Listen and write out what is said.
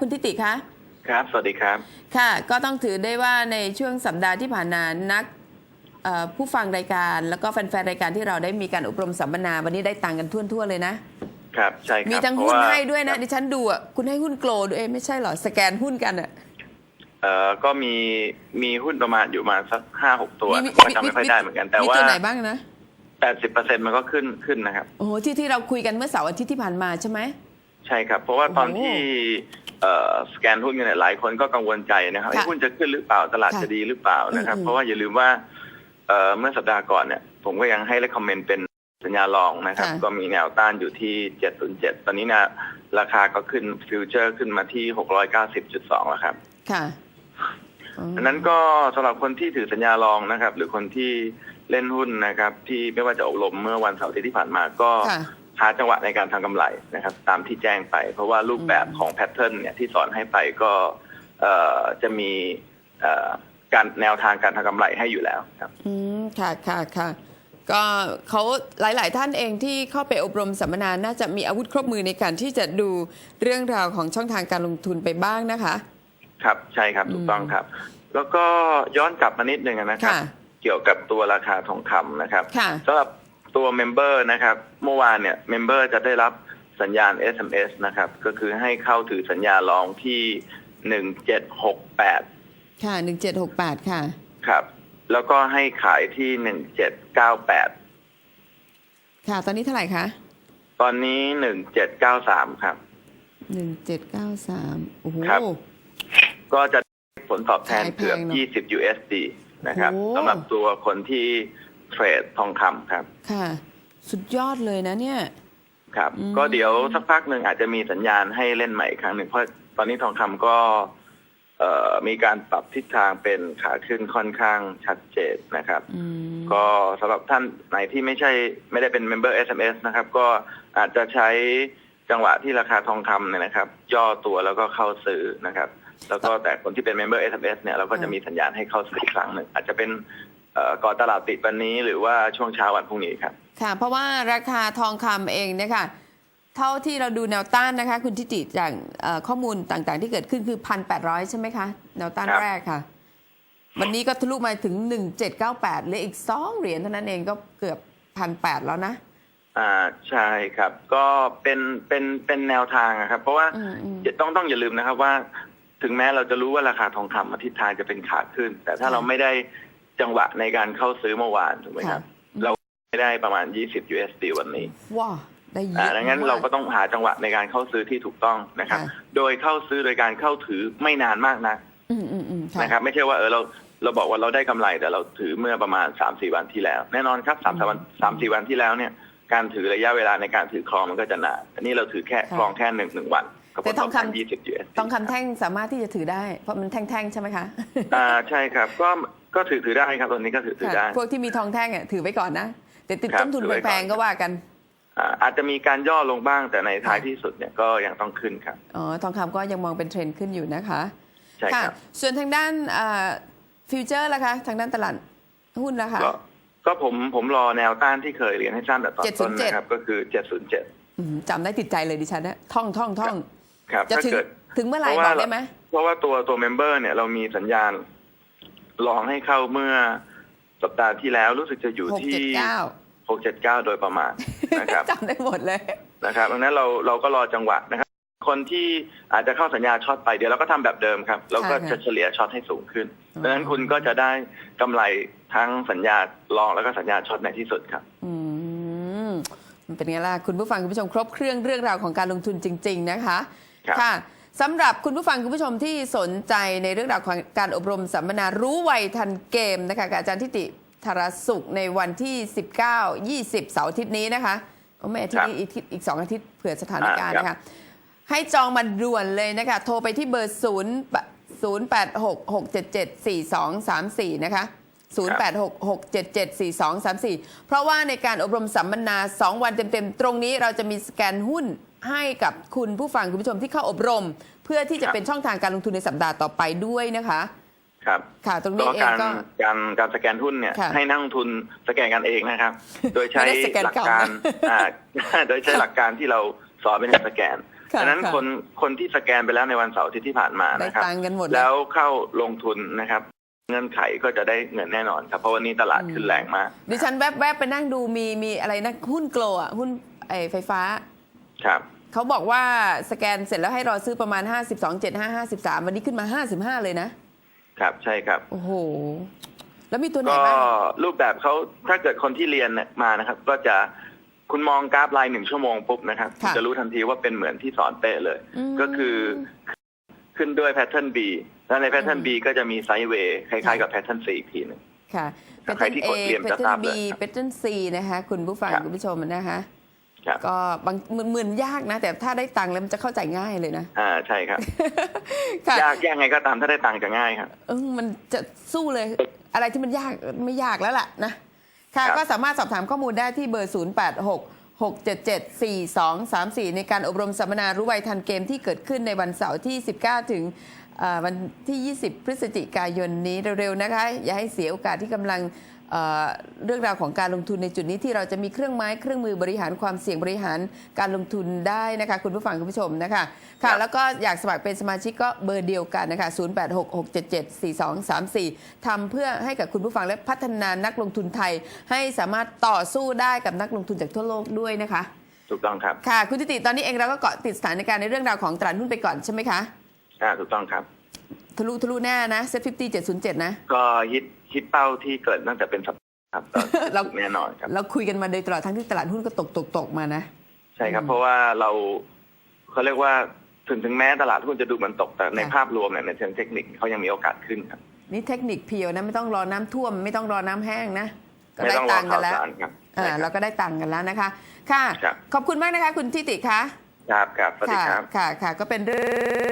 คุณทิติคะครับ สวัสดีครับ ค่ะ ก็ต้องถือได้ว่าในช่วงสัปดาห์ที่ผ่านมานักเอ่อผู้ฟังรายการแล้วก็แฟนๆรายการที่เราได้มีการอบรมสัมมนาวันนี้ได้ตังค์กันทั่วๆเลยนะครับใช่ครับมีทั้งเพราะหุ้นว่าให้ด้วยนะดิฉันดูอะคุณให้หุ้นโกลด้วยไม่ใช่เหรอสแกนหุ้นกันอะเอ่อก็มีมีหุ้นประมาณอยู่ประมาณสักห้าหกตัวมีผมก็จำไม่ค่อยได้เหมือนกันแต่มีว่าตัวไหนบ้างนะแปดสิบเปอร์เซ็นมันก็ขึ้นขึ้นนะครับโอ้โหที่ที่เราคุยกันเมื่อเสาร์อาทิตย์ที่ผ่านมาใช่ไหมใช่ครับ เพราะว่าตอนโอ้โหที่เอ่อ สแกนหุ้นกันเนี่ยหลายคนก็กังวลใจนะครับค่ะไอ้หุ้นจะขึ้นหรือเปล่าตลาดค่ะจะดีหรือเปล่านะครับอืมเพราะว่าอย่าลืมว่าเอ่อเมื่อสัปดาห์ก่อนเนี่ย ผมก็ยังให้เลคคอมเมนต์เป็นสัญญาลองนะครับค่ะก็มีแนวต้านอยู่ที่เจ็ดศูนย์เจ็ดตอนนี้นะราคาก็ขึ้นฟิวเจอร์ขึ้นมาที่หกร้อยเก้าสิบจุดสองแล้วครับ ค่ะอ๋อออันนั้นก็สำหรับคนที่ถือสัญญาลองนะครับ หรือคนที่เล่นหุ้นนะครับ ที่ไม่ว่าจะอบรมเมื่อวันเสาร์อาทิตย์ที่ผ่านมาก็ค่ะ หาจังหวะในการทำกำไรนะครับ ตามที่แจ้งไป เพราะว่ารูปแบบของแพทเทิร์นเนี่ยที่สอนให้ไปก็เอ่อจะมีเอ่อการแนวทางการทำกำไรให้อยู่แล้วครับ อืมค่ะค่ะค่ะก็เขาหลาย ๆ ท่านเองที่เข้าไปอบรมสัมมนาน่าจะมีอาวุธครบมือในการที่จะดูเรื่องราวของช่องทางการลงทุนไปบ้างนะคะ ครับใช่ครับถูกต้องครับ แล้วก็ย้อนกลับมานิดนึงนะครับค่ะเกี่ยวกับตัวราคาทองคำนะครับค่ะสำหรับ ตัวเมมเบอร์นะครับ เมื่อวานเนี่ยเมมเบอร์จะได้รับสัญญาณ SMS นะครับ ก็คือให้เข้าถือสัญญาลองที่หนึ่งเจ็ดหกแปดค่ะหนึ่งเจ็ดหกแปดค่ะครับ แล้วก็ให้ขายที่หนึ่งเจ็ดเก้าแปดค่ะ ตอนนี้เท่าไหร่คะตอนนี้หนึ่งเจ็ดเก้าสามครับหนึ่งเจ็ดเก้าสามโอ้โหครับก็จะได้ผลตอบแทนขายแพงเกือบเนอะยี่สิบ USD นะครับโอ้สำหรับตัวคนที่ เทรดทองคำครับ ค่ะ สุดยอดเลยนะเนี่ย ครับอืมก็เดี๋ยวสักพักหนึ่งอาจจะมีสัญญาณให้เล่นใหม่อีกครั้งหนึ่งเพราะตอนนี้ทองคำก็เอ่อมีการปรับทิศทางเป็นขาขึ้นค่อนข้างชัดเจนนะครับอืมก็สำหรับท่านไหนที่ไม่ใช่ไม่ได้เป็นเมมเบอร์ SMS นะครับ ก็อาจจะใช้จังหวะที่ราคาทองคำเนี่ยนะครับ ย่อตัวแล้วก็เข้าซื้อนะครับ แล้วก็แต่คนที่เป็นเมมเบอร์ SMS เนี่ยเราก็จะมีสัญญาณให้เข้าซื้ออีกครั้งหนึ่งอาจจะเป็นเอ่อ ก่อนตลาดปิดวันนี้หรือว่าช่วงเช้าวันพรุ่งนี้ครับ ค่ะเพราะว่าราคาทองคำเองเนี่ยค่ะเท่าที่เราดูแนวต้านนะคะ คุณทิติจากเอ่อข้อมูลต่างๆ ที่เกิดขึ้นคือพันแปดร้อยใช่ไหมคะแนวต้านครับแรกค่ะ วันนี้ก็ทะลุมาถึง1798เหลืออีกสองเหรียญเท่านั้นเองก็เกือบพันแปดแล้วนะอ่าใช่ครับ ก็เป็นเป็นเป็นแนวทางอะครับ เพราะว่าอืมอืมต้องต้องอย่าลืมนะครับว่า ถึงแม้เราจะรู้ว่าราคาทองคำอาทิศทางจะเป็นขาขึ้น แต่ถ้าค่ะเราไม่ได้ จังหวะในการเข้าซื้อเมื่อวานถูกไหมครับค่ะเราไม่ได้ประมาณ 20 USD วันนี้ว้าได้เยอ่าอะดังนั้นมเราก็ต้องหาจังหวะในการเข้าซื้อที่ถูกต้องนะครับค่ะโดยเข้าซื้อโดยการเข้าถือไม่นานมากนะอืมอืมอืมค่ะนะครับ ไม่ใช่ว่าเออเราเราบอกว่าเราได้กำไรแต่เราถือเมื่อประมาณ3าสี่วันที่แล้ว แน่นอนครับสามสามวันสามสี่วันที่แล้วเนี่ยการถือระยะเวลาในการถือครองมันก็จะนานอันนี้เราถือแค่ค่ะครองแค่หนึ่งหนึ่งวันก็ผแต่ลทตอองบคำแทน20 USD ทองคำแท่งสามารถที่จะถือได้ เพราะมันแท่งๆใช่ไหมคะอ่าใช่ครับก็ ก็ถือถือได้ครับตอนนี้ก็ถือถือได้ค่ะพวกที่มีทองแท่งอะถือไว้ก่อนนะแต่ติดครับต้นทุนถือไว้ก่อนแพงๆก็ว่ากันอ่าอาจจะมีการย่อลงบ้างแต่ในท้ายค่ะที่สุดเนี่ยก็ยังต้องขึ้นครับอ๋อทองคำก็ยังมองเป็นเทรนด์ขึ้นอยู่นะคะใช่ค่ะครับส่วนทางด้านฟิวเจอร์ล่ะคะ ทางด้านตลาดหุ้นล่ะคะก็ก็ผมผมรอแนวต้านที่เคยเรียนให้ทราบแต่ตอนต้น707นะครับ ก็คือ707อืมจำได้ติดใจเลยดิฉันนะท่องท่องท่องครับจะถ้าถึงเกิดถึงเมื่อไหร่เพราะบว่าอกได้ไหมเพราะว่าตัวตัวเมมเบอร์เนี่ยเรามีสัญญาณ ลองให้เข้าเมื่อสัปดาห์ที่แล้วรู้สึกจะอยู่หกที่เจ็ดเก้า679โดยประมาณนะครับ จำได้หมดเลยนะครับดังนั้นเราเราก็รอจังหวะนะครับ คนที่อาจจะเข้าสัญญาช็อตไปเดี๋ยวเราก็ทำแบบเดิมครับเราก็ค่ะจะเฉลี่ยช็อตให้สูงขึ้นอ๋อดังนั้นคุณก็จะได้กำไรทั้งสัญญาลองแล้วก็สัญญาช็อตในที่สุดครับ อืมมันเป็นไงล่ะคุณผู้ฟังคุณผู้ชมครบเครื่องเรื่องราวของการลงทุนจริง ๆ นะคะครับค่ะ สำหรับคุณผู้ฟังคุณผู้ชมที่สนใจในเรื่องราวของการอบรมสัมมนารู้ไวทันเกมนะคะกับอาจารย์ทิติธารสุขในวันที่ 19 20 เสาร์อาทิตย์นี้นะคะโอ้ไม่อาทิตย์นี้อีกอาทิตย์อีกสองอาทิตย์เผื่อสถานการณ์อ่านะคะให้จองมาด่วนเลยนะคะ โทรไปที่เบอร์ 0 0 8 6 6 7 7 4 2 3 4 นะคะ 0 8 6 6 7 7 4 2 3 4 เพราะว่าในการอบรมสัมมนา 2 วันเต็มๆ ตรงนี้เราจะมีสแกนหุ้น ให้กับคุณผู้ฟังคุณผู้ชมที่เข้าอบรม เพื่อที่จะเป็นช่องทางการลงทุนในสัปดาห์ต่อไปด้วยนะคะ ครับค่ะตรงก็นี้เองการก็การการสแกนหุ้นเนี่ยค่ะให้นักลงทุนสแกนกันเองนะครับ โดยใช้ไม่ได้สแกนหลักเก่าการนะอ่าโดยใช้หลักการที่เราสอนเป็นสแกนค่ะดังนั้นค่ะคนคนที่สแกนไปแล้วในวันเสาร์อาทิตย์ที่ผ่านมาได้นะครับตังค์กันหมดแล้วเข้าลงทุนนะครับเงื่อนไขก็จะได้เงินแน่นอนครับเพราะวันนี้ตลาดขึ้นแรงมากดิฉันแวบๆไปนั่งดูมีมีอะไรนะหุ้นโกลอะหุ้นไอไฟฟ้า ครับเขาบอกว่าสแกนเสร็จแล้วให้รอซื้อประมาณ 52 75 53 วันนี้ขึ้นมา 55 เลยนะ ครับใช่ครับ โอ้โห แล้วมีตัวไหนก็บ้างรูปแบบเขาถ้าเกิดคนที่เรียนเนี่ยมานะครับ ก็จะคุณมองกราฟไลน์หนึ่งชั่วโมงปุ๊บนะครับค่ะจะรู้ทันทีว่าเป็นเหมือนที่สอนเป๊ะเลยมก็คือขึ้นด้วยแพทเทิร์น B แล้วในแพทเทิร์น B ก็จะมีไซด์เวย์คล้ายๆกับแพทเทิร์น C อีกทีหนึงค่ะใครที่กดเรียนจะเทิทราร์บนเลบียครับเปเทิร์นซีนะคะ คุณผู้ฟังครับคุณผู้ชมนะคะครับ ก็บางเหมือนเหมือนยากนะ แต่ถ้าได้ตังค์แล้วมันจะเข้าใจง่ายเลยนะอ่าใช่ครับค่ะยากยากไงก็ตามถ้าได้ตังค์จะง่ายครับเออมันจะสู้เลย อะไรที่มันยากไม่ยากแล้วล่ะนะค่ะครับก็สามารถสอบถามข้อมูลได้ที่เบอร์ 0 8 6 6 7 7 4 2 3 4 ในการอบรมสัมมนารู้ไวยทันเกมที่เกิดขึ้นในวันเสาร์ที่ 19 ถึงเอ่อวันที่ 20 พฤศจิกายนนี้เร็วๆนะคะ อย่าให้เสียโอกาสที่กำลัง เอ่อเรื่องราวของการลงทุนในจุดนี้ที่เราจะมีเครื่องไม้เครื่องมือบริหารความเสี่ยงบริหารการลงทุนได้นะคะ คุณผู้ฟังคุณผู้ชมนะคะครัค่ะบแล้วก็อยากสมัครเป็นสมาชิกก็เบอร์เดียวกันนะคะ 0866774234ทำเพื่อให้กับคุณผู้ฟังและพัฒนานักลงทุนไทย ให้สามารถต่อสู้ได้กับนักลงทุนจากทั่วโลกด้วยนะคะ ถูกต้องครับค่ะ คุณติติตอนนี้เองเราก็เกาะติดสถานการณ์ในเรื่องราวของตลาดหุ้นไปก่อนใช่ไหมคะอ่าถูกต้องครับ ทะลุทะลุแน่นะเซ็ตฟิฟตี้เจ็ดศูนย์เจ็ดนะ ก็ฮิตฮิตเป้าที่เกิดตั้งแต่เป็นสัปดาห์ครับก็เราแน่นอนครับ เราคุยกันมาโดยตลอดทั้งที่ตลาดหุ้นก็ตกตกตกมานะ ใช่ครับอืมเพราะว่าเราเขาเรียกว่าถึงถึงแม้ตลาดหุ้นจะดูเหมือนตกแต่ในค่ะภาพรวมเนี่ยในเชิงเทคนิคเขายังมีโอกาสขึ้นครับ นี่เทคนิคเพียวนะไม่ต้องรอน้ำท่วม ไม่ต้องรอน้ำแห้งนะก็ไม่ได้ต้องรอตังค์กัข่านวแล้วสารครับอ่าใช่คเรารับก็ได้ตังค์กันแล้วนะคะ ค่ะครับขอบคุณมากนะคะ คุณทิติคะครับครับสวัสดีค่ะครับค่ะค่ะก็เป็นเรื่อง